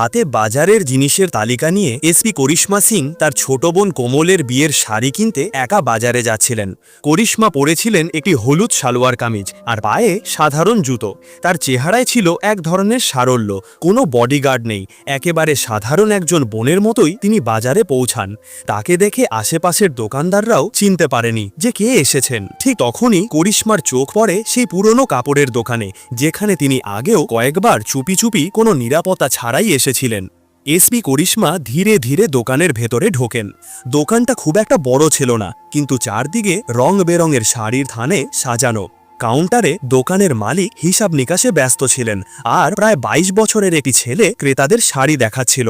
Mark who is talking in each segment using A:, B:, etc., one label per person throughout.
A: হাতে বাজারের জিনিসের তালিকা নিয়ে এসপি করিশ্মা সিং তার ছোট বোন কোমলের বিয়ের শাড়ি কিনতে একা বাজারে যাচ্ছিলেন। করিশ্মা পরেছিলেন একটি হলুদ সালোয়ার কামিজ আর পায়ে সাধারণ জুতো। তার চেহারায় ছিল এক ধরনের সারল্য, কোনো বডিগার্ড নেই, একেবারে সাধারণ একজন বোনের মতোই তিনি বাজারে পৌঁছান। তাকে দেখে আশেপাশের দোকানদাররাও চিনতে পারেনি যে কে এসেছেন। ঠিক তখনই করিশ্মার চোখ পড়ে সেই পুরনো কাপড়ের দোকানে, যেখানে তিনি আগেও কয়েকবার চুপি চুপি কোনো নিরাপত্তা ছাড়াই এসেছিলেন। এসপি করিশ্মা ধীরে ধীরে দোকানের ভেতরে ঢোকেন। দোকানটা খুব একটা বড় ছিল না, কিন্তু চারদিকে রং বেরঙের শাড়ির থানে সাজানো। কাউন্টারে দোকানের মালিক হিসাব নিকাশে ব্যস্ত ছিলেন আর প্রায় ২২ বছরের একটি ছেলে ক্রেতাদের শাড়ি দেখাচ্ছিল।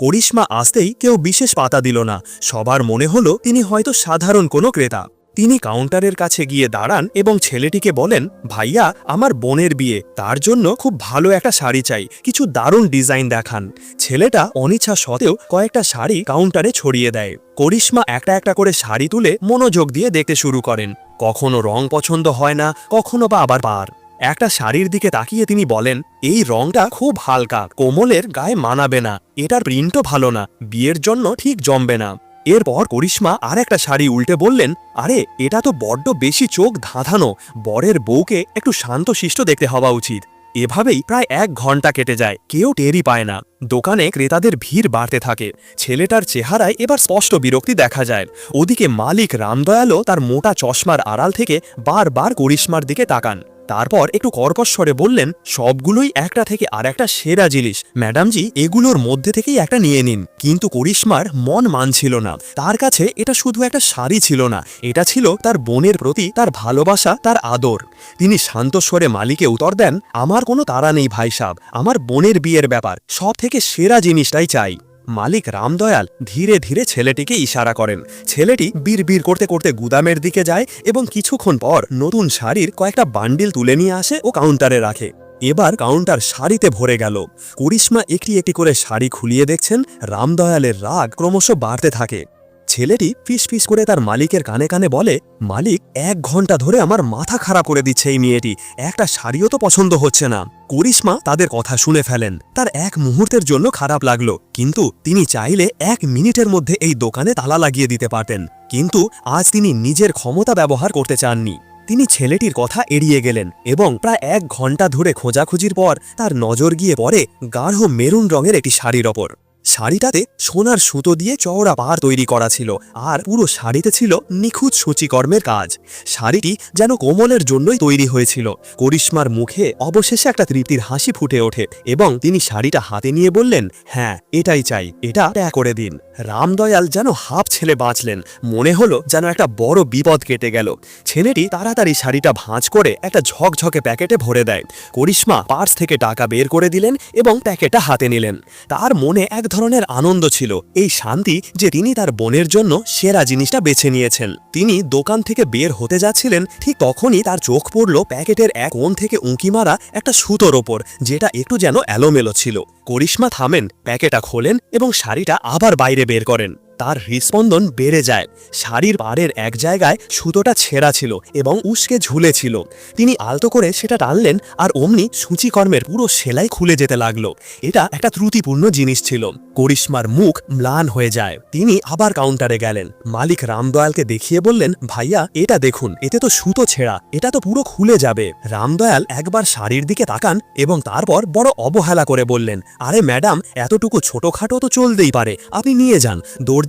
A: করিশ্মা আসতেই কেউ বিশেষ পাতা দিল না। সবার মনে হলো তিনি হয়তো সাধারণ কোনো ক্রেতা। তিনি কাউন্টারের কাছে গিয়ে দাঁড়ান এবং ছেলেটিকে বলেন, ভাইয়া, আমার বোনের বিয়ে। তার জন্য খুব ভালো একটা শাড়ি চাই। কিছু দারুণ ডিজাইন দেখান। ছেলেটা অনিচ্ছা সত্ত্বেও কয়েকটা শাড়ি কাউন্টারে ছড়িয়ে দেয়। করিশ্মা একটা একটা করে শাড়ি তুলে মনোযোগ দিয়ে দেখতে শুরু করেন। কখনো রং পছন্দ হয় না, কখনো বা আবার পার। একটা শাড়ির দিকে তাকিয়ে তিনি বলেন, এই রংটা খুব হালকা। কোমলের গায়ে মানাবে না। এটার প্রিন্টও ভালো না। বিয়ের জন্য ঠিক জমবে না। এরপর করিশ্মা আর একটা শাড়ি উল্টে বললেন, আরে, এটা তো বড্ড বেশি চোখ ধাঁধানো। বরের বউকে একটু শান্তশিষ্ট দেখতে হওয়া উচিত। এভাবেই প্রায় এক ঘণ্টা কেটে যায়। কেউ টেরই পায় না। দোকানে ক্রেতাদের ভিড় বাড়তে থাকে। ছেলেটার চেহারায় এবার স্পষ্ট বিরক্তি দেখা যায়। ওদিকে মালিক রামদয়ালও তার মোটা চশমার আড়াল থেকে বারবার করিশ্মার দিকে তাকান। তারপর একটু কর্কশ্বরে বললেন, সবগুলোই একটা থেকে আর একটা সেরা জিনিস। ম্যাডামজি, এগুলোর মধ্যে থেকেই একটা নিয়ে নিন। কিন্তু করিশ্মার মন মানছিল না। তার কাছে এটা শুধু একটা শাড়ি ছিল না, এটা ছিল তার বোনের প্রতি তার ভালোবাসা, তার আদর। তিনি শান্তস্বরে মালিকে উত্তর দেন, আমার কোনো তাড়া নেই ভাই সাব আমার বোনের বিয়ের ব্যাপার সব থেকে সেরা জিনিসটাই চাই। মালিক রামদয়াল ধীরে ধীরে ছেলেটিকে ইশারা করেন। ছেলেটি বীর করতে করতে গুদামের দিকে যায় এবং কিছুক্ষণ পর নতুন শাড়ির কয়েকটা বান্ডিল তুলে নিয়ে আসে ও কাউন্টারে রাখে। এবার কাউন্টার শাড়িতে ভরে গেল। করিশ্মা একটি একটি করে শাড়ি খুলিয়ে দেখছেন। রামদয়ালের রাগ ক্রমশ বাড়তে থাকে। ছেলেটি ফিস ফিস করে তার মালিকের কানে কানে বলে, মালিক, এক ঘণ্টা ধরে আমার মাথা খারাপ করে দিচ্ছে এই মেয়েটি। একটা শাড়িও তো পছন্দ হচ্ছে না। করিশ্মা তাদের কথা শুনে ফেলেন। তার এক মুহূর্তের জন্য খারাপ লাগল, কিন্তু তিনি চাইলে এক মিনিটের মধ্যে এই দোকানে তালা লাগিয়ে দিতে পারতেন। কিন্তু আজ তিনি নিজের ক্ষমতা ব্যবহার করতে চাননি। তিনি ছেলেটির কথা এড়িয়ে গেলেন এবং প্রায় এক ঘণ্টা ধরে খোঁজাখুঁজির পর তার নজর গিয়ে পড়ে গাঢ় মেরুন রঙের একটি শাড়ির ওপর। শাড়িটাতে সোনার সুতো দিয়ে চওড়া পার তৈরি করা ছিল, আর পুরো শাড়িতে ছিল নিখুঁত সূচিকর্মের কাজ। শাড়িটি যেন কোমলের জন্যই তৈরি হয়েছিল। করিশ্মার মুখে অবশেষে একটা তৃপ্তির হাসি ফুটে ওঠে এবং তিনি শাড়িটা হাতে নিয়ে বললেন হ্যাঁ এটাই চাই, এটা ট্যাগ করে দিন। রামদয়াল যেন হাফ ছেলে বাঁচলেন, মনে হলো যেন একটা বড় বিপদ কেটে গেল। ছেলেটি তাড়াতাড়ি শাড়িটা ভাঁজ করে একটা ঝকঝকে প্যাকেটে ভরে দেয়। করিশ্মা পার্স থেকে টাকা বের করে দিলেন এবং প্যাকেটটা হাতে নিলেন। তার মনে এক ধরনের আনন্দ ছিল, এই শান্তি যে তিনি তার বোনের জন্য সেরা জিনিসটা বেছে নিয়েছেন। তিনি দোকান থেকে বের হতে যাচ্ছিলেন, ঠিক তখনই তার চোখ পড়ল প্যাকেটের এক কোণ থেকে উঁকি মারা একটা সুতোর ওপর, যেটা একটু যেন এলোমেলো ছিল। করিশ্মা থামেন, প্যাকেটটা খোলেন এবং শাড়িটা আবার বাইরে বের করেন। তার হৃস্পন্দন বেড়ে যায়। শাড়ির পাড়ের এক জায়গায় সুতোটা ছেঁড়া ছিল এবং উস্কে ঝুলেছিল তিনি আলতো করে সেটা টানলেন আর অমনি সূচিকর্মের পুরো সেলাই খুলে যেতে লাগল। এটা একটা ত্রুটিপূর্ণ জিনিস ছিল। করিশ্মার মুখ ম্লান হয়ে যায়। তিনি আবার কাউন্টারে গেলেন। মালিক রামদয়ালকে দেখিয়ে বললেন, ভাইয়া, এটা দেখুন, এতে তো সুতো ছেঁড়া, এটা তো পুরো খুলে যাবে। রামদয়াল একবার শাড়ির দিকে তাকান এবং তারপর বড় অবহেলা করে বললেন, আরে ম্যাডাম, এতটুকু ছোটখাটো তো চলতেই পারে, আপনি নিয়ে যান।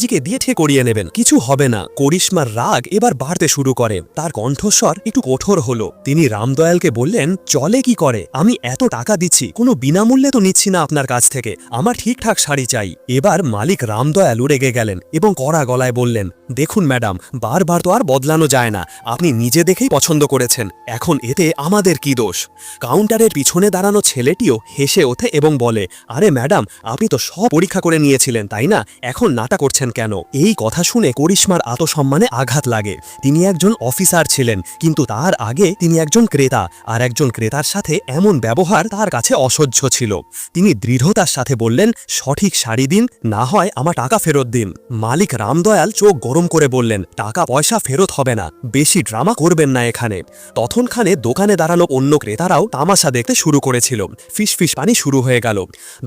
A: দর্জিকে দিয়ে ঠে করিয়ে নেবেন। কিছু হবে না। করিশ্মার রাগ এবার বাড়তে শুরু করে। তার কণ্ঠস্বর একটু কঠোর হলো। তিনি রামদয়ালকে বললেন, চলে কি করে? আমি এত টাকা দিচ্ছি। কোনো বিনামূল্যে তো নিচ্ছি না আপনার কাছ থেকে। আমার ঠিকঠাক শাড়ি চাই। এবার মালিক রামদয়ালু রেগে গেলেন এবং কড়া গলায় বললেন, দেখুন ম্যাডাম, বারবার তো আর বদলানো যায় না। আপনি নিজে দেখেই পছন্দ করেছেন। এখন এতে আমাদের কি দোষ? কাউন্টারের পিছনে দাঁড়ানো ছেলেটিও হেসে ওঠে এবং বলে, আরে ম্যাডাম, আপনি তো সব পরীক্ষা করে নিয়েছিলেন, তাই না? এখন নাটা করছেন করছেন কেন? এই কথা শুনে করিশ্মার আত্মসম্মানে আঘাত লাগে। তিনি একজন অফিসার ছিলেন, কিন্তু তার আগে তিনি একজন ক্রেতা, আর একজন ক্রেতার সাথে এমন ব্যবহার তার কাছে অসহ্য ছিল। তিনি দৃঢ়তার সাথে বললেন, সঠিক শাড়ি দিন, না হয় আমার টাকা ফেরত দিন। মালিক রামদয়াল চোখ গরম করে বললেন, টাকা পয়সা ফেরত হবে না, বেশি ড্রামা করবেন না এখানে। তখনখানে দোকানে দাঁড়ানো অন্য ক্রেতারাও তামাশা দেখতে শুরু করেছিল। ফিসফিস পানি শুরু হয়ে গেল।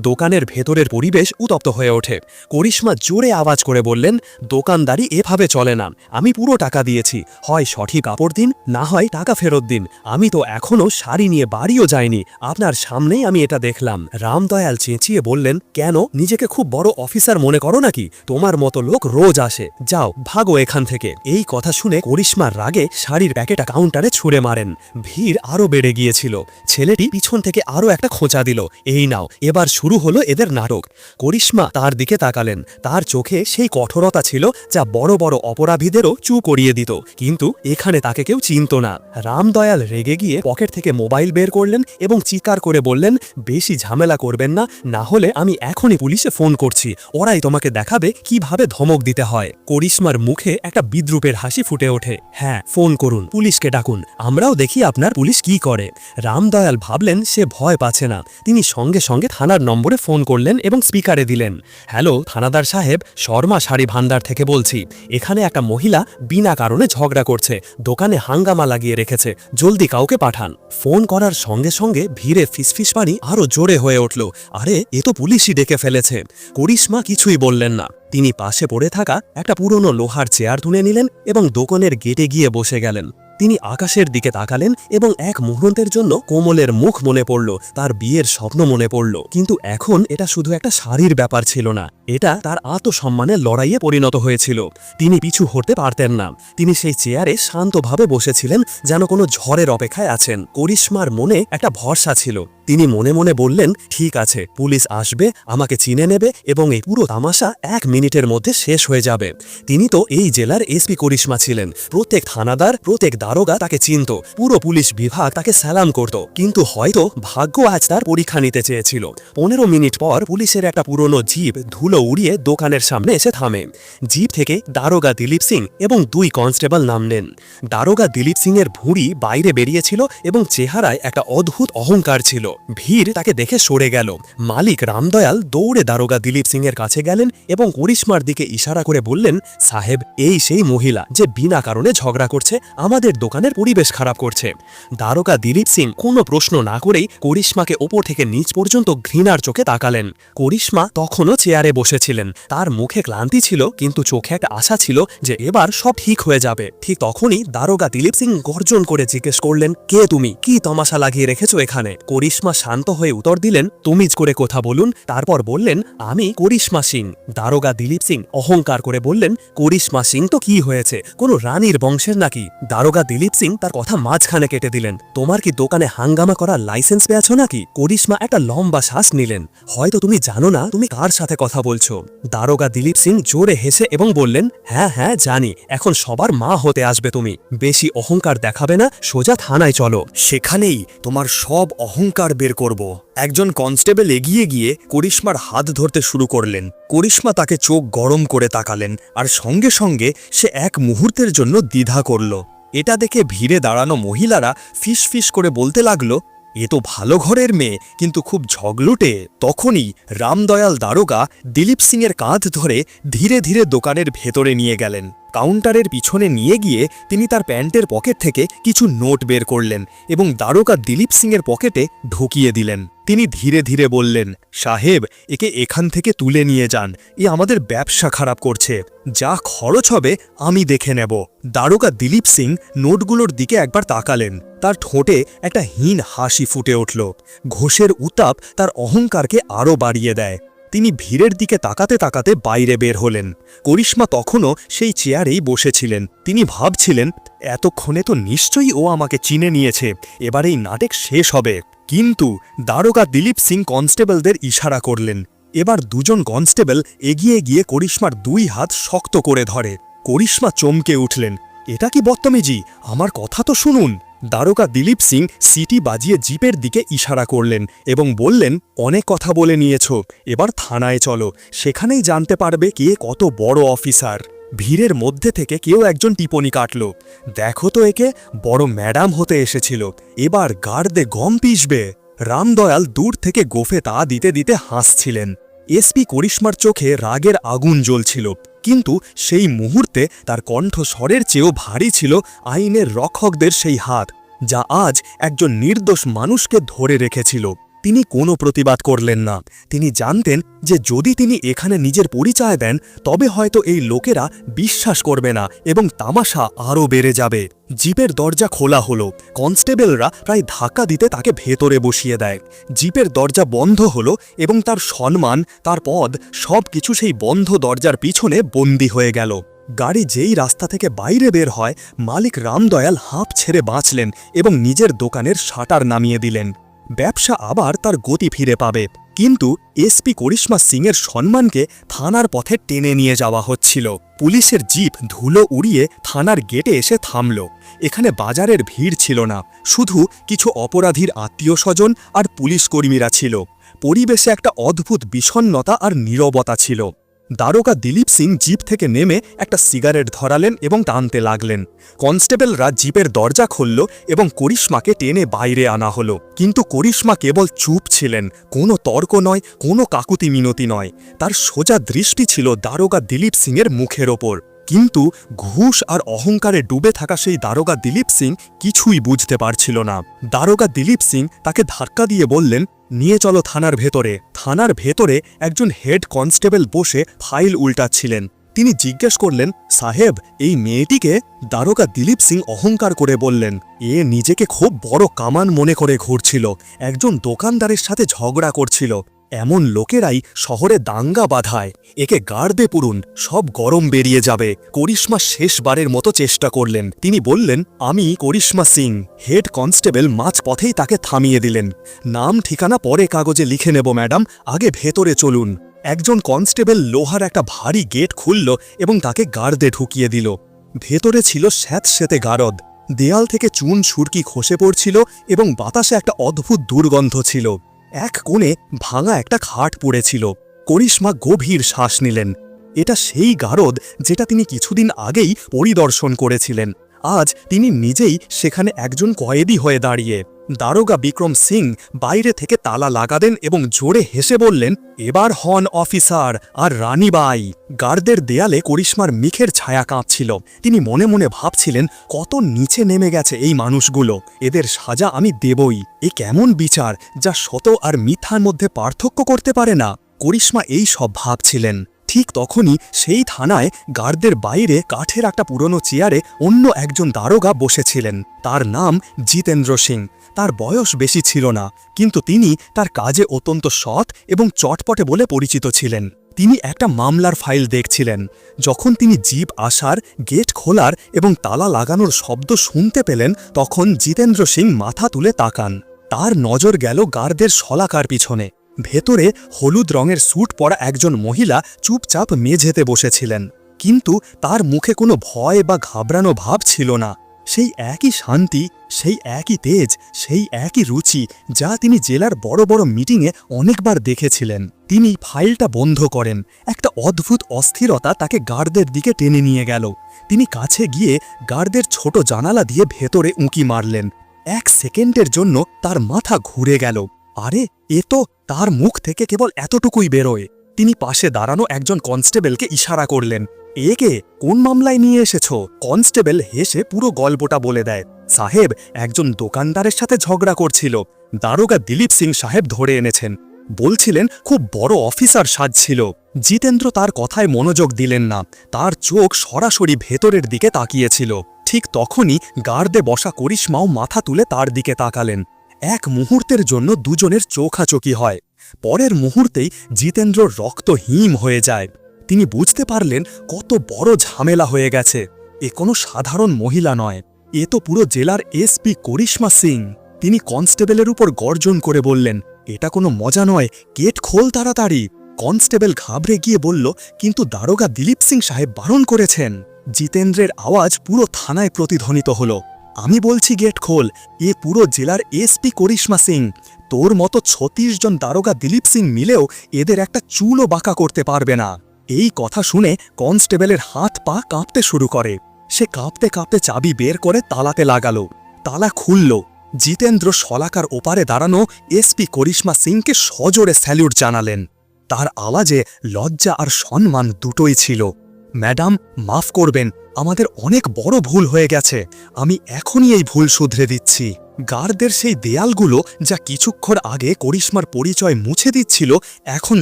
A: দোকানের ভেতরের পরিবেশ উতপ্ত হয়ে ওঠে। করিশ্মা জোরে আওয়াজ করে বললেন, দোকানদারি এভাবে চলে না। আমি পুরো টাকা দিয়েছি। হয় সঠিক কাপড় দিন, না হয় টাকা ফেরত দিন। আমি তো এখনও শাড়ি নিয়ে বাড়িও যাইনি। আপনার সামনেই আমি এটা দেখলাম। রামদয়াল চেঁচিয়ে বললেন, কেন? নিজেকে খুব বড় অফিসার মনে করো নাকি? তোমার মতো লোক রোজ আসে। যাও, ভাগো এখান থেকে। এই কথা শুনে করিশ্মার রাগে শাড়ির প্যাকেটা কাউন্টারে ছুঁড়ে মারেন। ভিড় আরও বেড়ে গিয়েছিল। ছেলেটি পিছন থেকে আরও একটা খোঁচা দিল। এই নাও। এবার শুরু হলো এদের নাটক। করিশ্মা তার দিকে তাকালেন। তার চোখে সেই কঠোরতা ছিল যা বড় বড় অপরাধীদেরও চু করিয়ে দিত। কিন্তু এখানে তাকে কেউ চিনত না। রামদয়াল রেগে গিয়ে পকেট থেকে মোবাইল বের করলেন এবং চিৎকার করে বললেন, বেশি ঝামেলা করবেন না না হলে আমি এখনই পুলিশে ফোন করছি। ওরাই তোমাকে দেখাবে কীভাবে ধমক দিতে হয়। করিশ্মার মুখে একটা বিদ্রুপের হাসি ফুটে ওঠে। হ্যাঁ ফোন করুন, পুলিশকে ডাকুন। আমরাও দেখি আপনার পুলিশ কি করে। রামদয়াল ভাবলেন, সে ভয় পাচ্ছে না। তিনি সঙ্গে সঙ্গে থানার নম্বরে ফোন করলেন এবং স্পিকারে দিলেন, হ্যালো, থানাদার সাহেব শর্মা শাড়ি ভান্ডার থেকে বলছি, এখানে একটা মহিলা বিনা কারণে ঝগড়া করছে, দোকানে হাঙ্গামা লাগিয়ে রেখেছে, জলদি কাউকে পাঠান। ফোন করার সঙ্গে সঙ্গে ভিড়ে ফিসফিস পানি আরও জোরে হয়ে উঠল। আরে, এ তো পুলিশই ডেকে ফেলেছে। করিশ্মা কিছুই বললেন না। তিনি পাশে পড়ে থাকা একটা পুরনো লোহার চেয়ার তুলে নিলেন এবং দোকানের গেটে গিয়ে বসে গেলেন। তিনি আকাশের দিকে তাকালেন এবং এক মুহূর্তের জন্য কোমলের মুখ মনে পড়ল, তার বিয়ের স্বপ্ন মনে পড়ল। কিন্তু এখন এটা শুধু একটা শাড়ির ব্যাপার ছিল না, এটা তার আত্মসম্মানের লড়াইয়ে পরিণত হয়েছিল। তিনি পিছু হতে পারতেন না। তিনি সেই চেয়ারে শান্তভাবে বসেছিলেন যেন কোনো ঝড়ের অপেক্ষায় আছেন। করিশ্মার মনে একটা ভরসা ছিল। তিনি মনে মনে বললেন, ঠিক আছে, পুলিশ আসবে, আমাকে চিনে নেবে এবং এই পুরো তামাশা এক মিনিটের মধ্যে শেষ হয়ে যাবে। তিনি তো এই জেলার এসপি করিশ্মা ছিলেন। প্রত্যেক থানাদার, প্রত্যেক দারোগা তাকে চিনত। পুরো পুলিশ বিভাগ তাকে সালাম করত। কিন্তু হয়তো ভাগ্য আজ তার পরীক্ষা নিতে চেয়েছিল। পনেরো মিনিট পর পুলিশের একটা পুরনো জিপ ধুলো উড়িয়ে দোকানের সামনে এসে থামে। জিপ থেকে দারোগা দিলীপ সিং এবং দুই কনস্টেবল নামলেন দারোগা দিলীপ সিং এর ভুঁড়ি বাইরে বেরিয়েছিল এবং চেহারায় একটা অদ্ভুত অহংকার ছিল। ভিড় তাকে দেখে সরে গেল। মালিক রামদয়াল দৌড়ে দারোগা দিলীপ সিং এর কাছে গেলেন এবং করিশ্মার দিকে ইশারা করে বললেন, সাহেব, এই সেই মহিলা যে বিনা কারণে ঝগড়া করছে, আমাদের দোকানের পরিবেশ খারাপ করছে। দারোগা দিলীপ সিং কোনো প্রশ্ন না করেই করিশ্মাকে ওপর থেকে নিচ পর্যন্ত ঘৃণার চোখে তাকালেন। করিশ্মা তখনও চেয়ারে বসেছিলেন। তার মুখে ক্লান্তি ছিল, কিন্তু চোখে একটা আশা ছিল যে এবার সব ঠিক হয়ে যাবে। ঠিক তখনই দারোগা দিলীপ সিং গর্জন করে জিজ্ঞেস করলেন, কে তুমি? কি তমাশা লাগিয়ে রেখেছো এখানে? করিশ্মা শান্ত হয়ে উত্তর দিলেন তুমিজ করে কথা বলুন। তারপর বললেন, আমি করিশ্মা সিং। দারোগা দিলীপ সিং অহংকার করে বললেন, করিশ্মা সিং তো কি হয়েছে? কোনো রানীর বংশের নাকি? দারোগা দিলীপ সিং তার কথা মাঝখানে কেটে দিলেন, তোমার কি দোকানে হাঙ্গামা করার লাইসেন্স পেয়েছ নাকি? করিশ্মা একটা লম্বা শ্বাস নিলেন, হয়তো তুমি জানো না তুমি কার সাথে কথা বলছো? দারোগা দিলীপ সিং জোরে হেসে এবং বললেন হ্যাঁ হ্যাঁ জানি, এখন সবার মা হতে আসবে তুমি, বেশি অহংকার দেখাবে না, সোজা থানায় চলো।
B: সেখানেই তোমার সব অহংকার বের করব। একজন কনস্টেবল এগিয়ে গিয়ে করিশ্মার হাত ধরতে শুরু করলেন। করিশ্মা তাকে চোখ গরম করে তাকালেন আর সঙ্গে সঙ্গে সে এক মুহূর্তের জন্য দ্বিধা করল। এটা দেখে ভিড়ে দাঁড়ানো মহিলারা ফিস ফিস করে বলতে লাগল, এ তো ভালো ঘরের মেয়ে, কিন্তু খুব ঝগলুটে। তখনই রামদয়াল দারোগা দিলীপ সিংয়ের কাঁধ ধরে ধীরে ধীরে দোকানের ভেতরে নিয়ে গেলেন। কাউন্টারের পিছনে নিয়ে গিয়ে তিনি তার প্যান্টের পকেট থেকে কিছু নোট বের করলেন এবং দ্বারকা দিলীপ সিংয়ের পকেটে ঢুকিয়ে দিলেন। তিনি ধীরে ধীরে বললেন, সাহেব, একে এখান থেকে তুলে নিয়ে যান। এ আমাদের ব্যবসা খারাপ করছে। যা খরচ হবে আমি দেখে নেব। দারোগা দিলীপ সিং নোটগুলোর দিকে একবার তাকালেন। তার ঠোঁটে একটা হীন হাসি ফুটে উঠল। ঘোষের উত্তাপ তার অহংকারকে আরও বাড়িয়ে দেয়। তিনি ভিড়ের দিকে তাকাতে তাকাতে বাইরে বের হলেন। করিশ্মা তখনও সেই চেয়ারেই বসেছিলেন। তিনি ভাবছিলেন, এতক্ষণে তো নিশ্চয়ই ও আমাকে চিনে নিয়েছে, এবার এই নাটক শেষ হবে। কিন্তু দারোগা দিলীপ সিং কনস্টেবলদের ইশারা করলেন। এবার দুজন কনস্টেবল এগিয়ে গিয়ে করিশ্মার দুই হাত শক্ত করে ধরে। করিশ্মা চমকে উঠলেন, এটা কি বত্তমেজি আমার কথা তো শুনুন। দারোগা দিলীপ সিং সিটি বাজিয়ে জিপের দিকে ইশারা করলেন এবং বললেন, অনেক কথা বলে নিয়েছ, এবার থানায় চলো, সেখানেই জানতে পারবে কে কত বড় অফিসার। ভিড়ের মধ্যে থেকে কেউ একজন টিপনি কাটল, দেখো তো একে, বড় ম্যাডাম হতে এসেছিল, এবার গার্ডে গম পিসবে রামদয়াল দূর থেকে গোফে তা দিতে দিতে হাসছিলেন। এসপি করিশ্মার চোখে রাগের আগুন জ্বলছিল কিন্তু সেই মুহূর্তে তার কণ্ঠস্বরের চেয়েও ভারী ছিল আইনের রক্ষকদের সেই হাত, যা আজ একজন নির্দোষ মানুষকে ধরে রেখেছিল। তিনি কোনো প্রতিবাদ করলেন না। তিনি জানতেন যে যদি তিনি এখানে নিজের পরিচয় দেন, তবে হয়তো এই লোকেরা বিশ্বাস করবে না এবং তামাশা আরও বেড়ে যাবে। জিপের দরজা খোলা হলো। কনস্টেবলরা প্রায় ধাক্কা দিতে তাকে ভেতরে বসিয়ে দেয়। জিপের দরজা বন্ধ হলো এবং তার সম্মান, তার পদ সব কিছু সেই বন্ধ দরজার পিছনে বন্দী হয়ে গেল। গাড়ি যেই রাস্তা থেকে বাইরে বের হয়, মালিক রামদয়াল হাঁপ ছেড়ে বাঁচলেন এবং নিজের দোকানের শাটার নামিয়ে দিলেন। ব্যবসা আবার তার গতি ফিরে পাবে। কিন্তু এসপি করিশ্মা সিংয়ের সম্মানকে থানার পথে টেনে নিয়ে যাওয়া হচ্ছিল। পুলিশের জিপ ধুলো উড়িয়ে থানার গেটে এসে থামল। এখানে বাজারের ভিড় ছিল না। শুধু কিছু অপরাধীর আত্মীয় স্বজন আর পুলিশ কর্মীরা ছিল। পরিবেশে একটা অদ্ভুত বিষণ্নতা আর নীরবতা ছিল। দারোগা দিলীপ সিং জিপ থেকে নেমে একটা সিগারেট ধরালেন এবং টানতে লাগলেন। কনস্টেবলরা জিপের দরজা খুলল এবং করিশ্মাকে টেনে বাইরে আনা হলো। কিন্তু করিশ্মা কেবল চুপ ছিলেন। কোনো তর্ক নয়, কোনো কাকুতি মিনতি নয়। তার সোজা দৃষ্টি ছিল দারোগা দিলীপ সিংয়ের মুখের ওপর। কিন্তু ঘুষ আর অহংকারে ডুবে থাকা সেই দারোগা দিলীপ সিং কিছুই বুঝতে পারছিল না। দারোগা দিলীপ সিং তাকে ধাক্কা দিয়ে বললেন, নিয়ে চলো থানার ভেতরে। থানার ভেতরে একজন হেড কনস্টেবল বসে ফাইল উল্টাচ্ছিলেন। তিনি জিজ্ঞেস করলেন, সাহেব, এই মেয়েটিকে? দারোগা দিলীপ সিং অহংকার করে বললেন, এ নিজেকে খুব বড় কামান মনে করে ঘুরছিল। একজন দোকানদারের সাথে ঝগড়া করছিল। এমন লোকেরাই শহরে দাঙ্গা বাঁধায়। একে গার্দে পুরুন, সব গরম বেরিয়ে যাবে। করিশ্মা শেষবারের মতো চেষ্টা করলেন। তিনি বললেন, আমি করিশ্মা সিং, হেড কনস্টেবল মাঝ পথেই তাকে থামিয়ে দিলেন। নাম, ঠিকানা পরে কাগজে লিখে নেব, ম্যাডাম। আগে ভেতরে চলুন। একজন কনস্টেবল লোহার একটা ভারী গেট খুলল এবং তাকে গার্দে ঢুকিয়ে দিল। ভেতরে ছিল স্যাঁতস্যাঁতে গারদ। দেয়াল থেকে চুন, সুরকি খসে পড়ছিল এবং বাতাসে একটা অদ্ভুত দুর্গন্ধ ছিল। এক কোণে ভাঙা একটা খাট পড়েছিল। করিশ্মা গভীর শ্বাস নিলেন। এটা সেই গারদ যেটা তিনি কিছুদিন আগেই পরিদর্শন করেছিলেন। আজ তিনি নিজেই সেখানে একজন কয়েদি হয়ে দাঁড়িয়ে। দারোগা বিক্রম সিং বাইরে থেকে তালা লাগাদেন এবং জোরে হেসে বললেন, এবার হন অফিসার আর রানীবাই গার্ডদের দেয়ালে করিশ্মার মিখের ছায়া কাঁপছিল। তিনি মনে মনে ভাবছিলেন, কত নিচে নেমে গেছে এই মানুষগুলো। এদের সাজা আমি দেবই। এ কেমন বিচার যা সত আর মিথ্যার মধ্যে পার্থক্য করতে পারে না? করিশ্মা এই সব ভাবছিলেন। ঠিক তখনই সেই থানায় গার্ডদের বাইরে কাঠের একটা পুরনো চেয়ারে অন্য একজন দারোগা বসেছিলেন। তার নাম জিতেন্দ্র সিং। তার বয়স বেশি ছিল না, কিন্তু তিনি তার কাজে অত্যন্ত সৎ এবং চটপটে বলে পরিচিত ছিলেন। তিনি একটা মামলার ফাইল দেখছিলেন, যখন তিনি জিপ আসার, গেট খোলার এবং তালা লাগানোর শব্দ শুনতে পেলেন, তখন জিতেন্দ্র সিং মাথা তুলে তাকান। তার নজর গেল গার্ডদের শলাকার পিছনে। ভেতরে হলুদ রঙের স্যুট পরা একজন মহিলা চুপচাপ মেঝেতে বসেছিলেন, কিন্তু তার মুখে কোনো ভয় বা ঘাবড়ানো ভাব ছিল না। সেই একই শান্তি, সেই একই তেজ, সেই একই রুচি যা তিনি জেলার বড় বড় মিটিংয়ে অনেকবার দেখেছিলেন। তিনি ফাইলটা বন্ধ করেন। একটা অদ্ভুত অস্থিরতা তাকে গার্ডদের দিকে টেনে নিয়ে গেল। তিনি কাছে গিয়ে গার্ডদের ছোট জানালা দিয়ে ভেতরে উঁকি মারলেন। এক সেকেন্ডের জন্য তার মাথা ঘুরে গেল। আরে, এ তো তার মুখ থেকে কেবল এতটুকুই বেরোয়। তিনি পাশে দাঁড়ানো একজন কনস্টেবলকে ইশারা করলেন। একে কোন মামলায় নিয়ে এসেছ? কনস্টেবল হেসে পুরো গল্পটা বলে দেয়। সাহেব একজন দোকানদারের সাথে ঝগড়া করছিল। দারোগা দিলীপ সিং সাহেব ধরে এনেছেন। বলছিলেন, খুব বড় অফিসার সাজছিল। জিতেন্দ্র তার কথায় মনোযোগ দিলেন না। তার চোখ সরাসরি ভেতরের দিকে তাকিয়েছিল। ঠিক তখনই গার্ডে বসা করিশ্মাও মাথা তুলে তার দিকে তাকালেন। এক মুহূর্তের জন্য দুজনের চোখাচোখি হয়। পরের মুহূর্তেই জিতেন্দ্র রক্ত হিম হয়ে যায়। তিনি বুঝতে পারলেন কত বড় ঝামেলা হয়ে গেছে। এ কোনো সাধারণ মহিলা নয়। এ তো পুরো জেলার এসপি করিশ্মা সিং। তিনি কনস্টেবলের উপর গর্জন করে বললেন, এটা কোনো মজা নয়, গেট খোল তাড়াতাড়ি। কনস্টেবল ঘাবড়ে গিয়ে বলল, কিন্তু দারোগা দিলীপ সিং সাহেব বারণ করেছেন। জিতেন্দ্রের আওয়াজ পুরো থানায় প্রতিধ্বনিত হল। আমি বলছি গেট খোল, এ পুরো জেলার এসপি করিশ্মা সিং। তোর মতো ছত্রিশ জন দারোগা দিলীপ সিং মিলেও এদের একটা চুলও বাঁকা করতে পারবে না। এই কথা শুনে কনস্টেবলের হাত পা কাঁপতে শুরু করে। সে কাঁপতে কাঁপতে চাবি বের করে তালাতে লাগালো। তালা খুলল। জিতেন্দ্র শলাকার ওপারে দাঁড়ানো এসপি করিশ্মা সিংকে সজোরে স্যালিউট জানালেন। তার আওয়াজে লজ্জা আর সম্মান দুটোই ছিল। ম্যাডাম, মাফ করবেন, আমাদের অনেক বড় ভুল হয়ে গেছে। আমি এখনই এই ভুল শুধরে দিচ্ছি। গার্ডদের সেই দেয়ালগুলো যা কিছুক্ষণ আগে করিশ্মার পরিচয় মুছে দিচ্ছিল, এখন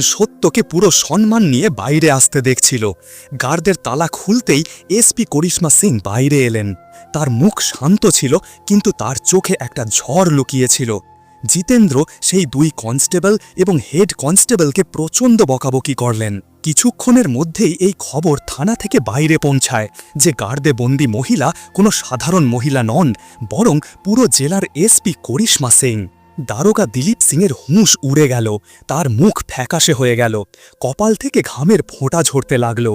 B: সত্যকে পুরো সম্মান নিয়ে বাইরে আসতে দেখছিল। গার্ডদের তালা খুলতেই এসপি করিশ্মা সিং বাইরে এলেন। তার মুখ শান্ত ছিল, কিন্তু তার চোখে একটা ঝড় লুকিয়েছিল। জিতেন্দ্র সেই দুই কনস্টেবল এবং হেড কনস্টেবলকে প্রচণ্ড বকাবকি করলেন। কিছুক্ষণের মধ্যেই এই খবর থানা থেকে বাইরে পৌঁছায়, যে গার্ডে বন্দি মহিলা কোনো সাধারণ মহিলা নন, বরং পুরো জেলার এসপি করিশ্মা সিং। দারোগা দিলীপ সিংয়ের হুঁশ উড়ে গেল, তার মুখ ফ্যাকাশে হয়ে গেল, কপাল থেকে ঘামের ফোঁটা ঝরতে লাগল।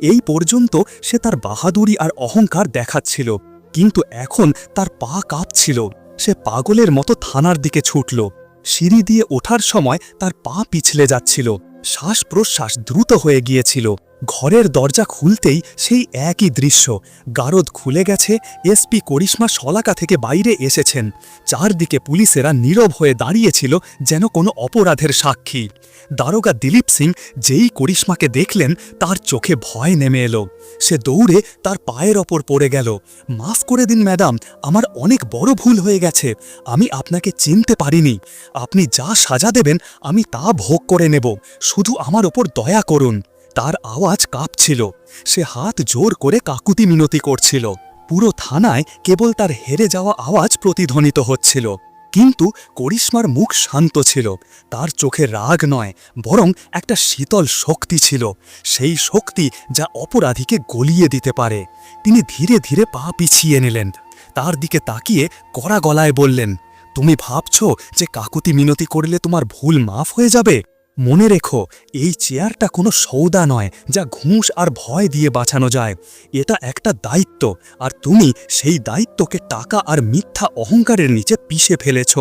B: এই পর্যন্ত সে তার বাহাদুরি আর অহংকার দেখাচ্ছিল, কিন্তু এখন তার পা কাঁপছিল। সে পাগলের মতো থানার দিকে ছুটল। সিঁড়ি দিয়ে ওঠার সময় তার পা পিছলে যাচ্ছিল। শ্বাস প্রশ্বাস দ্রুত হয়ে গিয়েছিল। ঘরের দরজা খুলতেই সেই একই দৃশ্য। গারদ খুলে গেছে এসপি করিশ্মা শলাকা থেকে বাইরে এসেছেন। চারদিকে পুলিশেরা নীরব হয়ে দাঁড়িয়েছিল যেন কোনো অপরাধের সাক্ষী। দারোগা দিলীপ সিং যেই করিশ্মাকে দেখলেন, তার চোখে ভয় নেমে এলো। সে দৌড়ে তার পায়ের ওপর পড়ে গেল। মাফ করে দিন, ম্যাডাম, আমার অনেক বড় ভুল হয়ে গেছে। আমি আপনাকে চিনতে পারিনি। আপনি যা সাজা দেবেন, আমি তা ভোগ করে নেব। শুধু আমার ওপর দয়া করুন। তার আওয়াজ কাঁপছিল। সে হাত জোর করে কাকুতি মিনতি করছিল। পুরো থানায় কেবল তার হেরে যাওয়া আওয়াজ প্রতিধ্বনিত হচ্ছিল। কিন্তু করিশ্মার মুখ শান্ত ছিল। তার চোখে রাগ নয়, বরং একটা শীতল শক্তি ছিল। সেই শক্তি যা অপরাধীকে গলিয়ে দিতে পারে। তিনি ধীরে ধীরে পা পিছিয়ে নিলেন। তার দিকে তাকিয়ে কড়া গলায় বললেন, তুমি ভাবছ যে কাকুতি মিনতি করলে তোমার ভুল মাফ হয়ে যাবে? মনে রেখো, এই চেয়ারটা কোনো সৌদা নয়, যা ঘুষ আর ভয় দিয়ে বাঁচানো যায়। এটা একটা দায়িত্ব, আর তুমি সেই দায়িত্বকে টাকা আর মিথ্যা অহংকারের নিচে পিষে ফেলেছ।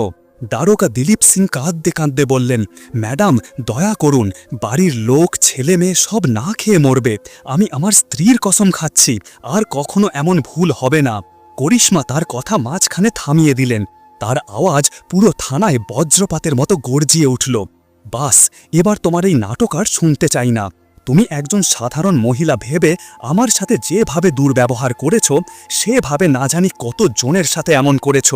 B: দ্বারকা দিলীপ সিং কাঁদতে কাঁদতে বললেন, ম্যাডাম, দয়া করুন, বাড়ির লোক, ছেলে মেয়ে সব না খেয়ে মরবে। আমি আমার স্ত্রীর কসম খাচ্ছি, আর কখনো এমন ভুল হবে না। করিশ্মা তার কথা মাঝখানে থামিয়ে দিলেন। তার আওয়াজ পুরো থানায় বজ্রপাতের মতো গর্জিয়ে উঠল। বাস, এবার তোমার এই নাটক আর শুনতে চাই না। তুমি একজন সাধারণ মহিলা ভেবে আমার সাথে যেভাবে দুর্ব্যবহার করেছ, সেভাবে না জানি কত জনের সাথে এমন করেছ।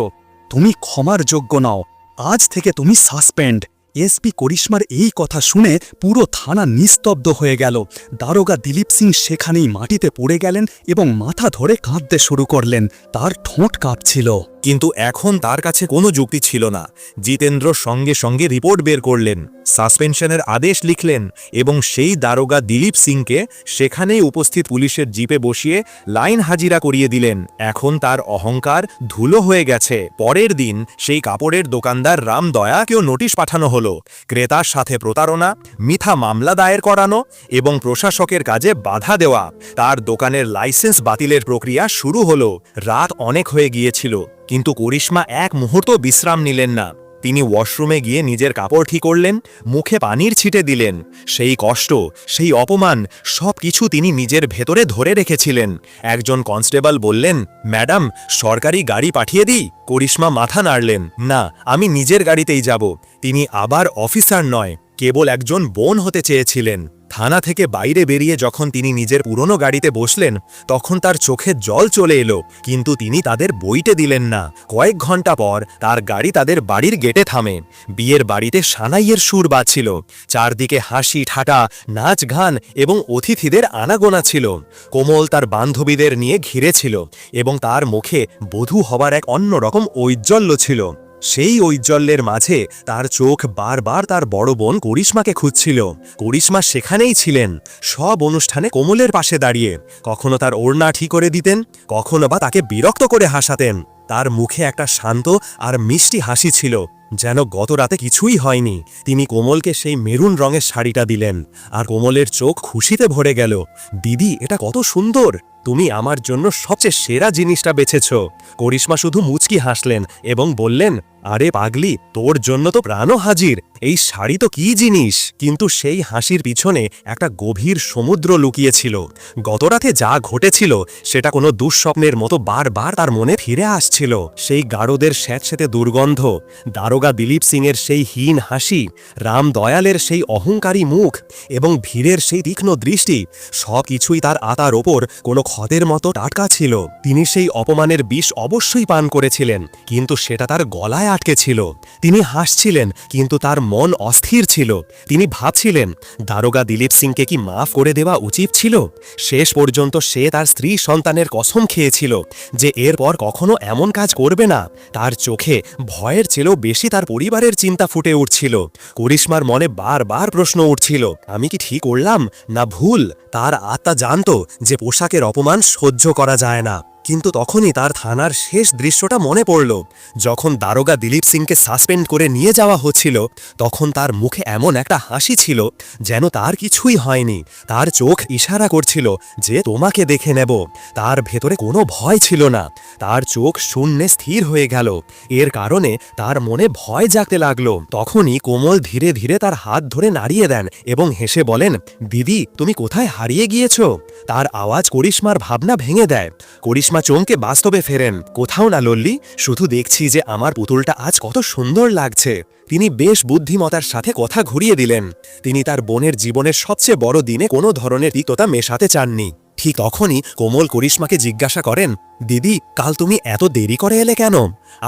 B: তুমি ক্ষমার যোগ্য নাও। আজ থেকে তুমি সাসপেন্ড। এসপি করিশ্মার এই কথা শুনে পুরো থানা নিস্তব্ধ হয়ে গেল। দারোগা দিলীপ সিং সেখানেই মাটিতে পড়ে গেলেন এবং মাথা ধরে কাঁদতে শুরু করলেন। তার ঠোঁট কাঁপছিল।
A: কিন্তু এখন তার কাছে কোনো যুক্তি ছিল না। জিতেন্দ্র সঙ্গে সঙ্গে রিপোর্ট বের করলেন, সাসপেনশনের আদেশ লিখলেন এবং সেই দারোগা দিলীপ সিংকে সেখানেই উপস্থিত পুলিশের জিপে বসিয়ে লাইন হাজিরা করিয়ে দিলেন। এখন তার অহংকার ধুলো হয়ে গেছে। পরের দিন সেই কাপড়ের দোকানদার রাম দয়াকেও নোটিশ পাঠানো হলো। ক্রেতার সাথে প্রতারণা মিথা মামলা দায়ের করানো এবং প্রশাসকের কাজে বাধা দেওয়া। তার দোকানের লাইসেন্স বাতিলের প্রক্রিয়া শুরু হলো। রাত অনেক হয়ে গিয়েছিল। কিন্তু করিশ্মা এক মুহূর্ত বিশ্রাম নিলেন না। তিনি ওয়াশরুমে গিয়ে নিজের কাপড় ঠিক করলেন, মুখে পানির ছিটে দিলেন। সেই কষ্ট, সেই অপমান সব কিছু তিনি নিজের ভেতরে ধরে রেখেছিলেন। একজন কনস্টেবল বললেন, ম্যাডাম, সরকারি গাড়ি পাঠিয়ে দিই। করিশ্মা মাথা নাড়লেন, না, আমি নিজের গাড়িতেই যাব। তিনি আবার অফিসার নয়, কেবল একজন বোন হতে চেয়েছিলেন। থানা থেকে বাইরে বেরিয়ে যখন তিনি নিজের পুরনো গাড়িতে বসলেন, তখন তার চোখে জল চলে এলো, কিন্তু তিনি তাদের বইটে দিলেন না। কয়েক ঘণ্টা পর তার গাড়ি তাদের বাড়ির গেটে থামে। বিয়ের বাড়িতে সানাইয়ের সুর বাজছিল। চারদিকে হাসি, ঠাটা, নাচ গান এবং অতিথিদের আনাগোনা ছিল। কোমল তার বান্ধবীদের নিয়ে ঘিরেছিল এবং তার মুখে বধূ হবার এক অন্যরকম ঔজ্জ্বল্য ছিল। সেই ঐজ্জ্বল্যের মাঝে তার চোখ বারবার তার বড় বোন করিশ্মাকে খুঁজছিল। করিশ্মা সেখানেই ছিলেন, সব অনুষ্ঠানে কোমলের পাশে দাঁড়িয়ে। কখনো তার ওড়না ঠিক করে দিতেন, কখনো বা তাকে বিরক্ত করে হাসাতেন। তার মুখে একটা শান্ত আর মিষ্টি হাসি ছিল। যেন গত রাতে কিছুই হয়নি। তিনি কোমলকে সেই মেরুন রঙের শাড়িটা দিলেন। আর কোমলের চোখ খুশিতে ভরে গেল। দিদি, এটা কত সুন্দর! তুমি আমার জন্য সবচেয়ে সেরা জিনিসটা বেছেছ। করিশ্মা শুধু মুচকি হাসলেন এবং বললেন, আরে পাগলি, তোর জন্য তো প্রাণও হাজির। এই শাড়ি তো কি জিনিস? কিন্তু সেই হাসির পিছনে একটা গভীর সমুদ্র লুকিয়েছিল। গতরাতে যা ঘটেছিল, সেটা কোনো দুঃস্বপ্নের মতো বারবার তার মনে ফিরে আসছিল। সেই গারদের স্যাঁতস্যাঁতে দুর্গন্ধ দারোগা দিলীপ সিংয়ের সেই হীন হাসি, রাম দয়ালের সেই অহংকারী মুখ এবং ভিড়ের সেই তীক্ষ্ণ দৃষ্টি সব কিছুই তার আতার ওপর কোনো ক্ষতের মতো টাটকা ছিল। তিনি সেই অপমানের বিষ অবশ্যই পান করেছিলেন, কিন্তু সেটা তার গলায় আটকে ছিল। তিনি হাসছিলেন, কিন্তু তার মন অস্থির ছিল। তিনি ভাবছিলেন, দারোগা দিলীপ সিংকে কি মাফ করে দেওয়া উচিত ছিল? শেষ পর্যন্ত সে তার স্ত্রী সন্তানের কসম খেয়েছিল যে এরপর কখনো এমন কাজ করবে না। তার চোখে ভয়ের চেয়েও বেশি তার পরিবারের চিন্তা ফুটে উঠছিল। করিশ্মার মনে বারবার প্রশ্ন উঠছিল, আমি কি ঠিক করলাম? না ভুল? তার আত্মা জানত যে পোশাকের অপমান সহ্য করা যায় না। কিন্তু তখনই তার থানার শেষ দৃশ্যটা মনে পড়ল। যখন দারোগা দিলীপ সিংকে সাসপেন্ড করে নিয়ে যাওয়া হচ্ছিল, তখন তার মুখে এমন একটা হাসি ছিল যেন তার কিছুই হয়নি। তার চোখ ইশারা করছিল যে তোমাকে দেখে নেব। তার ভেতরে কোনো ভয় ছিল না। তার চোখ শূন্যে স্থির হয়ে গেল। এর কারণে তার মনে ভয় জাগতে লাগল। তখনই কোমল ধীরে ধীরে তার হাত ধরে নাড়িয়ে দেন এবং হেসে বলেন, দিদি, তুমি কোথায় হারিয়ে গিয়েছ? তার আওয়াজ করিশ্মার ভাবনা ভেঙে দেয়। করিশ্মা চমকে বাস্তবে ফেরেন। কোথাও না লল্লি শুধু দেখছি যে আমার পুতুলটা আজ কত সুন্দর লাগছে। তিনি বেশ বুদ্ধিমতার সাথে কথা ঘুরিয়ে দিলেন। তিনি তার বোনের জীবনের সবচেয়ে বড় দিনে কোনো ধরনের তিক্ততা মেশাতে চাননি। ঠিক তখনই কোমল করিশ্মাকে জিজ্ঞাসা করেন, দিদি, কাল তুমি এত দেরি করে এলে কেন?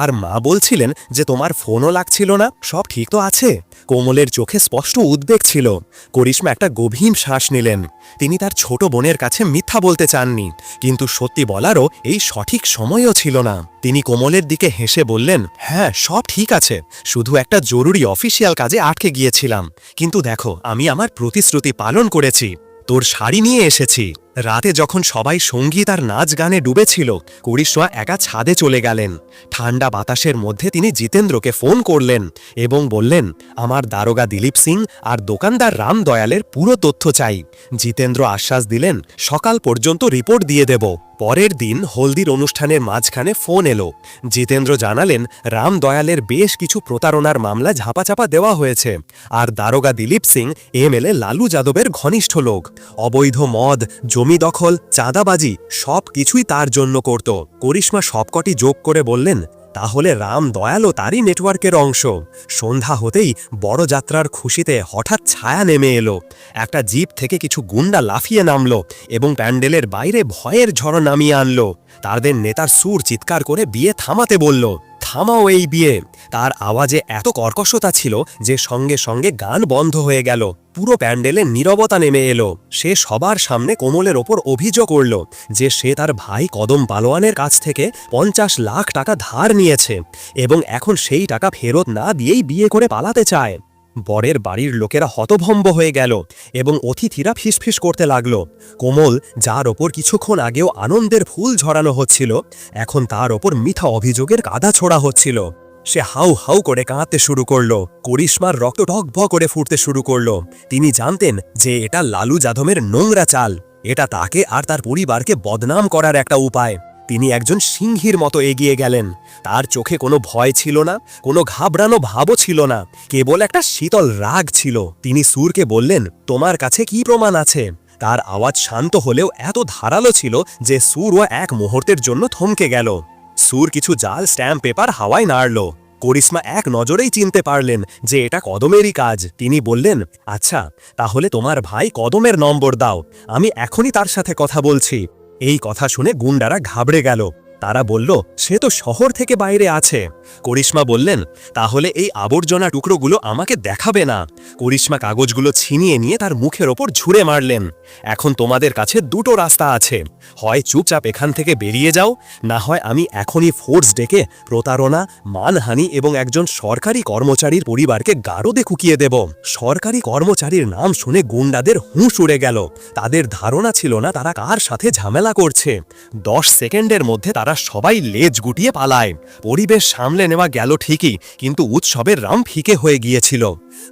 A: আর মা বলছিলেন যে, তোমার ফোনও লাগছিল না, সব ঠিক তো আছে। কোমলের চোখে স্পষ্ট উদ্বেগ ছিল। করিশ্মা একটা গভীর শ্বাস নিলেন। তিনি তার ছোট বোনের কাছে মিথ্যা বলতে চাননি, কিন্তু সত্যি বলারও এই সঠিক সময়ও ছিল না। তিনি কোমলের দিকে হেসে বললেন হ্যাঁ সব ঠিক আছে, শুধু একটা জরুরি অফিসিয়াল কাজে আটকে গিয়েছিলাম। কিন্তু দেখো, আমি আমার প্রতিশ্রুতি পালন করেছি, তোর শাড়ি নিয়ে এসেছি। রাতে যখন সবাই সংগীত আর নাচ গানে ডুবেছিল, কুড়িশোয়া একা ছাদে চলে গেলেন। ঠান্ডা বাতাসের মধ্যে তিনি জিতেন্দ্রকে ফোন করলেন এবং বললেন, আমার দারোগা দিলীপ সিং আর দোকানদার রাম দয়ালের পুরো তথ্য চাই। জিতেন্দ্র আশ্বাস দিলেন, সকাল পর্যন্ত রিপোর্ট দিয়ে দেব। পরের দিন হলদির অনুষ্ঠানের মাঝখানে ফোন এলো। জিতেন্দ্র জানালেন, রাম দয়ালের বেশ কিছু প্রতারণার মামলা ঝাপাচাপা দেওয়া হয়েছে। আর দারোগা দিলীপ সিং, এমএলএ লালু যাদবের ঘনিষ্ঠ লোক। অবৈধ মদ, জমি দখল, চাঁদাবাজি সব কিছুই তার জন্য করত। করিশ্মা সবকটি যোগ করে বললেন তাহলে রাম দয়ালও তারই নেটওয়ার্কের অংশ। সন্ধ্যা হতেই বড় যাত্রার খুশিতে হঠাৎ ছায়া নেমে এলো। একটা জিপ থেকে কিছু গুন্ডা লাফিয়ে নামলো এবং প্যান্ডেলের বাইরে ভয়ের ঝড় নামিয়ে আনলো। তাদের নেতার সুর চিৎকার করে বিয়ে থামাতে বলল। থামাও এই বিয়ে। তার আওয়াজে এত কর্কশতা ছিল যে সঙ্গে সঙ্গে গান বন্ধ হয়ে গেল। পুরো প্যান্ডেলে নীরবতা নেমে এলো। সে সবার সামনে কোমলের ওপর অভিযোগ করল যে সে তার ভাই কদম পালোয়ানের কাছ থেকে পঞ্চাশ লাখ টাকা ধার নিয়েছে এবং এখন সেই টাকা ফেরত না দিয়েই বিয়ে করে পালাতে চায়। বরের বাড়ির লোকেরা হতভম্ব হয়ে গেল এবং অতিথিরা ফিসফিস করতে লাগল। কোমল, যার ওপর কিছুক্ষণ আগেও আনন্দের ফুল ঝরানো হচ্ছিল, এখন তার ওপর মিথা অভিযোগের কাদা ছোড়া হচ্ছিল। সে হাউ হাউ করে কাঁদতে শুরু করল, করিশ্মার রক্ত টকভ করে ফুটতে শুরু করল। তিনি জানতেন যে এটা লালু যাদবের নোংরা চাল, এটা তাকে আর তার পরিবারকে বদনাম করার একটা উপায়। তিনি একজন সিংহীর মতো এগিয়ে গেলেন। তার চোখে কোনো ভয় ছিল না, কোনো ঘাবড়ানো ভাবও ছিল না, কেবল একটা শীতল রাগ ছিল। তিনি সুরকে বললেন, তোমার কাছে কি প্রমাণ আছে? তার আওয়াজ শান্ত হলেও এত ধারালো ছিল যে সুরও এক মুহূর্তের জন্য থমকে গেল। সুর কিছু জাল, স্ট্যাম্প পেপার হাওয়ায় নাড়ল। করিশ্মা এক নজরেই চিনতে পারলেন যে এটা কদমেরই কাজ। তিনি বললেন আচ্ছা তাহলে তোমার ভাই কদমের নম্বর দাও। আমি এখনই তার সাথে কথা বলছি। এই কথা শুনে গুন্ডারা ঘাবড়ে গেল। তারা বলল সে তো শহর থেকে বাইরে আছে। করিশ্মা বললেন, তাহলে এই আবর্জনা টুকরোগুলো আমাকে দেখাবে না। করিশ্মা কাগজগুলো ছিনিয়ে নিয়ে তার মুখের ওপর ঝুড়ে মারলেন। এখন তোমাদের কাছে দুটো রাস্তা আছে। হয় চুপচাপ এখান থেকে বেরিয়ে যাও, না হয় আমি এখনই ফোর্স ডেকে প্রতারণা, মানহানি এবং একজন সরকারি কর্মচারীর পরিবারকে গারদে কুকিয়ে দেব। সরকারি কর্মচারীর নাম শুনে গুন্ডাদের হুঁশ উড়ে গেল। তাদের ধারণা ছিল না তারা কার সাথে ঝামেলা করছে। দশ সেকেন্ডের মধ্যে
C: তারা সবাই লেজ গুটিয়ে পালায়। পরিবেশ সামলে নেওয়া গেল ঠিকই, কিন্তু উৎসবের রাম ফিকে হয়ে গিয়েছিল।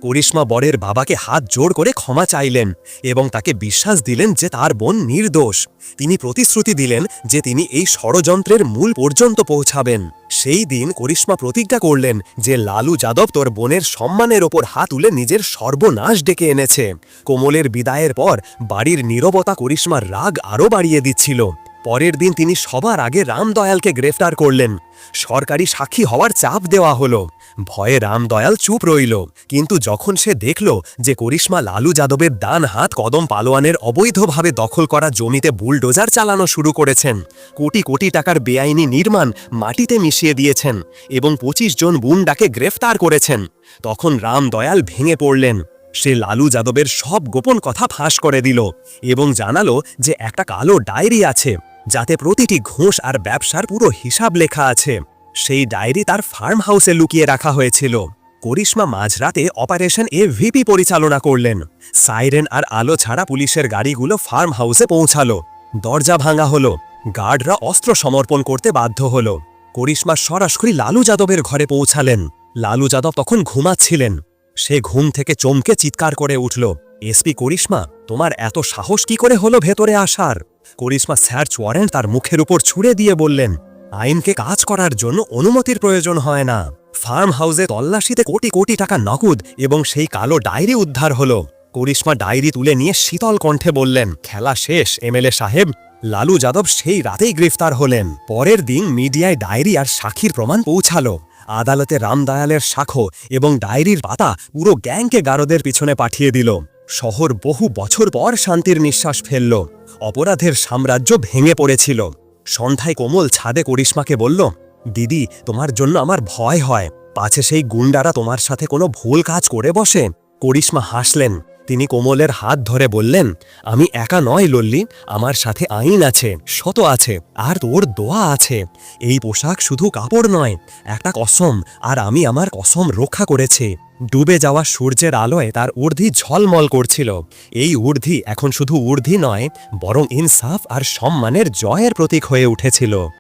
C: করিশ্মা বরের বাবাকে হাত জোড় করে ক্ষমা চাইলেন এবং তাকে বিশ্বাস দিলেন যে তার বোন নির্দোষ। তিনি প্রতিশ্রুতি দিলেন যে তিনি এই ষড়যন্ত্রের মূল পর্যন্ত পৌঁছাবেন। সেই দিন করিশ্মা প্রতিজ্ঞা করলেন যে লালু যাদব তোর বোনের সম্মানের ওপর হাত তুলে নিজের সর্বনাশ ডেকে এনেছে। কোমলের বিদায়ের পর বাড়ির নীরবতা করিশ্মার রাগ আরও বাড়িয়ে দিচ্ছিল। পরের দিন তিনি সবার আগে রামদয়ালকে গ্রেফতার করলেন। সরকারি সাক্ষী হওয়ার চাপ দেওয়া হলো। ভয়ে রামদয়াল চুপ রইল। কিন্তু যখন সে দেখল যে করিশ্মা লালু যাদবের ডান হাত কদম পালোয়ানের অবৈধভাবে দখল করা জমিতে বুলডোজার চালানো শুরু করেছেন, কোটি কোটি টাকার বেআইনি নির্মাণ মাটিতে মিশিয়ে দিয়েছেন এবং পঁচিশ জন বুন্ডাকে গ্রেফতার করেছেন। তখন রামদয়াল ভেঙে পড়লেন। সে লালু যাদবের সব গোপন কথা ফাঁস করে দিল এবং জানালো যে একটা কালো ডায়েরি আছে। যাতে প্রতিটি ঘুষ আর ব্যবসার পুরো হিসাব লেখা আছে। সেই ডায়েরি তার ফার্ম হাউসে লুকিয়ে রাখা হয়েছিল। করিশ্মা মাঝরাতে অপারেশন এ ভিপি পরিচালনা করলেন। সাইরেন আর আলো ছাড়া পুলিশের গাড়িগুলো ফার্ম হাউসে পৌঁছালো। দরজা ভাঙা হলো। গার্ডরা অস্ত্র সমর্পণ করতে বাধ্য হলো। করিশ্মা সরাসরি লালু যাদবের ঘরে পৌঁছালেন। লালু যাদব তখন ঘুমাচ্ছিলেন। সে ঘুম থেকে চমকে চিৎকার করে উঠল, এসপি করিশ্মা, তোমার এত সাহস কি করে হলো ভেতরে আসার? করিশ্মা সার্চ ওয়ারেন্ট তার মুখের উপর ছুড়ে দিয়ে বললেন, আইনকে কাজ করার জন্য অনুমতির প্রয়োজন হয় না। ফার্ম হাউসে তল্লাশিতে কোটি কোটি টাকা নগদ এবং সেই কালো ডায়েরি উদ্ধার হলো। করিশ্মা ডায়েরি তুলে নিয়ে শীতল কণ্ঠে বললেন, খেলা শেষ, এমএলএ সাহেব। লালু যাদব সেই রাতেই গ্রেফতার হলেন। পরের দিন মিডিয়ায় ডায়েরি আর সাক্ষীর প্রমাণ পৌঁছালো। আদালতে রামদয়ালের সাক্ষ্য এবং ডায়েরির পাতা পুরো গ্যাংকে গারদের পিছনে পাঠিয়ে দিল। শহর বহু বছর পর শান্তির নিঃশ্বাস ফেলল। অপরাধের সাম্রাজ্য ভেঙে পড়েছিল। সন্ধ্যায় কোমল ছাদে করিশ্মাকে বলল, দিদি, তোমার জন্য আমার ভয় হয়। পাছে সেই গুন্ডারা তোমার সাথে কোনো ভুল কাজ করে বসে? করিশ্মা হাসলেন। তিনি কোমলের হাত ধরে বললেন, আমি একা নয় লল্লি, আমার সাথে আইন আছে, শত আছে, আর তোর দোয়া আছে। এই পোশাক শুধু কাপড় নয়, একটা কসম, আর আমি আমার কসম রক্ষা করেছি। ডুবে যাওয়া সূর্যের আলোয় তার ঊর্ধ্বি ঝলমল করছিল। এই ঊর্ধ্বি এখন শুধু ঊর্ধ্বি নয়, বরং ইনসাফ আর সম্মানের জয়ের প্রতীক হয়ে উঠেছিল।